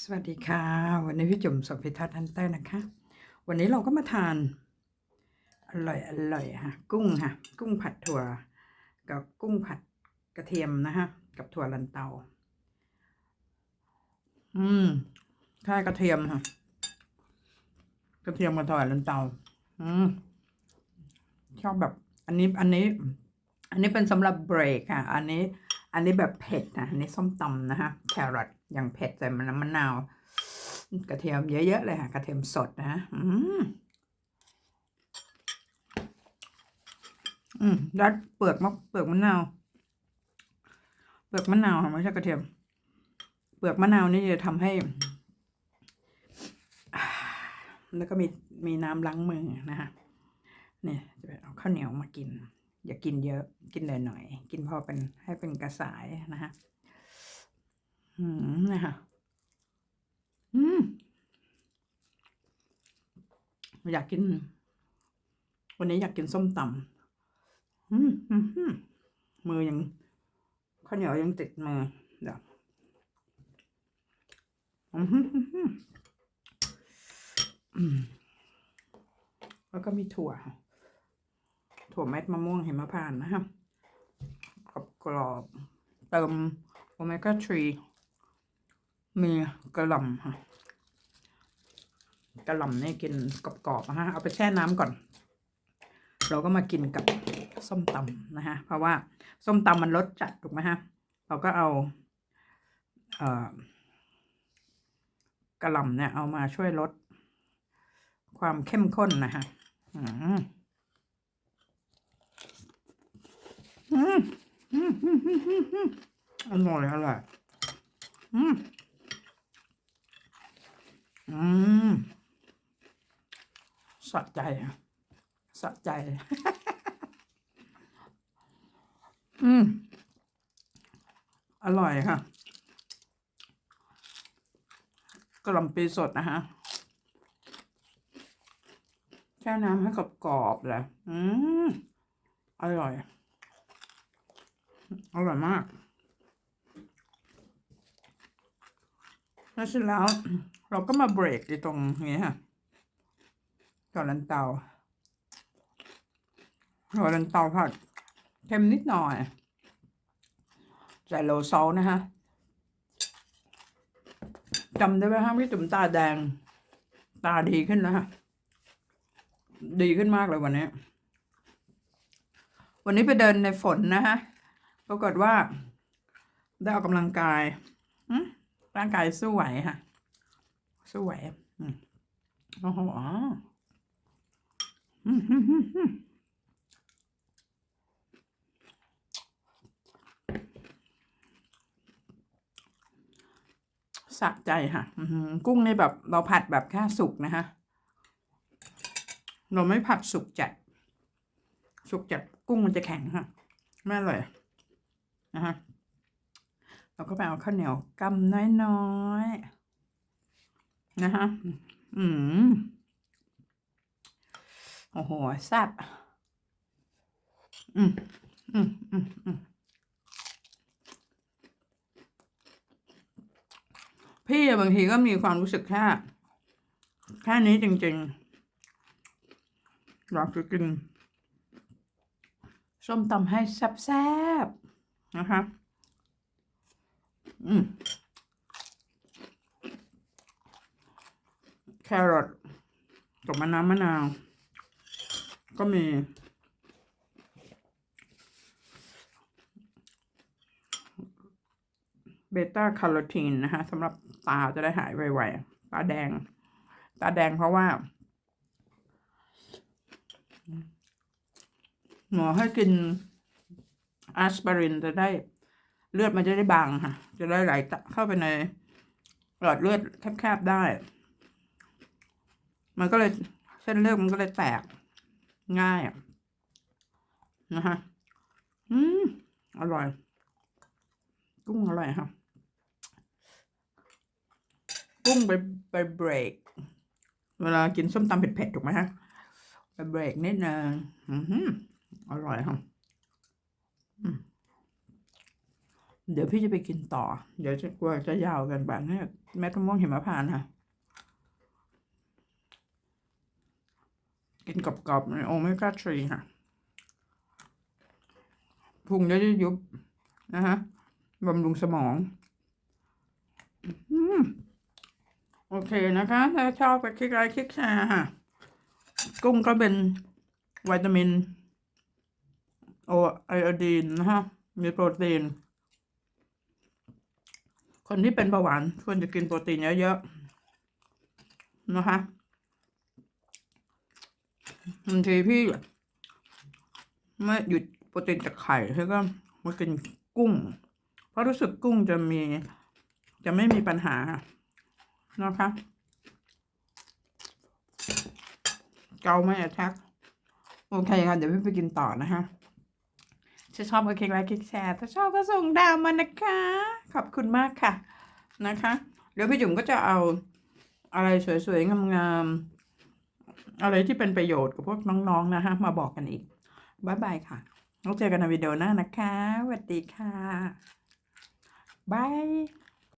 สวัสดีค่ะ วันนี้พี่จุ๋มสมพิทัศน์ฮันเตอร์นะคะ วันนี้เราก็มาทาน อร่อยอร่อยค่ะ กุ้งค่ะ กุ้งผัดถั่ว กับกุ้งผัดกระเทียมนะคะกับถั่วลันเตา อืมใช่กระเทียมค่ะ กระเทียมกับถั่วลันเตา อืมชอบแบบ อันนี้อันนี้ อันนี้เป็นสำหรับเบรกค่ะ อันนี้ อันนี้แบบเผ็ดนะอันนี้ส้มตำนะคะแครอท อย่างเผ็ดใส่มันน้ำมะนาว กระเทียมเยอะๆเลยค่ะ กระเทียมสดนะอืมอืมรัดเปลือกมะเปลือกมะนาว เปลือกมะนาวค่ะไม่ใช่กระเทียม เปลือกมะนาวนี่จะทำให้ แล้วก็มีมีน้ำล้างมือนะคะเนี่ยจะไปเอาข้าวเหนียวมากิน อย่ากินเยอะกินหน่อยๆกินพอเป็นให้เป็นกระสายนะคะ อืมนะคะอืมอยากกิน วันนี้อยากกินส้มตำอืมอืมมือยังข้าวเหนียวยังติดมือเดี๋ยวอืมอืมแล้วก็มีถั่ว ถั่วเม็ดมะม่วงเหิมะพานต์นะครับกรอบเติมโอเมก้า 3 มีกระหล่ำค่ะกระหล่ำเนี่ยกินกรอบๆนะฮะเอาไปแช่น้ำก่อน เราก็มากินกับส้มตำนะฮะเพราะว่าส้มตำมันรสจัดถูกไหมฮะเราก็เอาเอ่อกระหล่ำเนี่ยเอามาช่วยลดความเข้มข้นนะฮะอืมอืมอืมอืมอืมอืมอร่อยอร่อยอืม อืมสะใจอะสะใจ อืม อร่อยค่ะกระล่ำปีสดนะฮะแช่น้ำให้กรอบๆเลยอืม อร่อย อร่อยมากแล้วเสร็จแล้ว เราก็มาเบรกที่ตรงนี้ค่ะก่อนลันเตาก่อนลันเตาผัดเค็มนิดหน่อย ใส่โลซอลนะฮะจำได้ไหมฮะพี่ตุ่มตาแดง ตาดีขึ้นแล้วฮะ ดีขึ้นมากเลยวันนี้ วันนี้ไปเดินในฝนนะฮะ ปรากฏว่า ได้ออกกำลังกายร่างกายสู้ไหวค่ะ สวอืมโอ้โหอืมอืมอืมอืมสะใจค่ะกุ้งนี่แบบเราผัดแบบแค่สุกนะฮะ เราไม่ผัดสุกจัด สุกจัดกุ้งมันจะแข็งค่ะไม่อร่อยนะฮะเราก็ไปเอาข้าวเหนียวกำน้อยๆ นะฮะอืมโอ้โหแซ่บอืมอืมอืมอืมพี่บางทีก็มีความรู้สึกแค่แค่นี้จริงๆอยากจะกินส้มตำให้แซ่บๆนะคะ อืม แครอทกับมะนาวมะนาว ก็มี เบต้าคาร์โรทีนนะคะสำหรับตาจะได้หายไวๆ ตาแดง ตาแดงเพราะว่า หมอให้กินอาสไพรินจะได้เลือดมันจะได้บางค่ะ จะได้ไหลเข้าไปในหลอดเลือดแคบๆได้ มันก็เลยเส้นเลือดมันก็เลยแตกง่ายนะฮะ อืม อร่อย กุ้งอร่อยค่ะ กุ้งไปไปเบรก เวลากินส้มตำเผ็ดๆถูกไหมฮะ ไปเบรกนิดนึงอือหือร่อยค่ะเดี๋ยวพี่จะไปกินต่อ เดี๋ยวจะกลัวจะยาวกันไปเนี่ยเม็ดมะม่วงหิมะพานต์ค่ะ กินกรอบๆในโอเมก้าทรีค่ะพุงจะได้ยุบนะฮะบำรุงสมองอโอเคนะคะ ถ้าชอบก็คลิกไลค์คลิกแชร์ค่ะ กุ้งก็เป็นวิตามิน โอไอโอดีนนะฮะ มีโปรตีน คนที่เป็นเบาหวานควรจะกินโปรตีนเยอะๆนะคะ บางทีพี่ไม่หยุดโปรตีนจากไข่แล้วก็มากินกุ้ง เพราะรู้สึกกุ้งจะมี จะไม่มีปัญหานะคะเกาไม่แท็กโอเคค่ะเดี๋ยวพี่ไปกินต่อนะคะถ้าชอบก็คลิกไลค์คลิกแชร์ ถ้าชอบก็ส่งดาวมานะคะ ขอบคุณมากค่ะนะคะ เดี๋ยวพี่จุ๋มก็จะเอาอะไรสวยๆงามๆ อะไรที่เป็นประโยชน์กับพวกน้องๆนะฮะ มาบอกกันอีกบ๊ายบายค่ะแล้วเจอกันในวิดีโอหน้านะคะสวัสดีค่ะบาย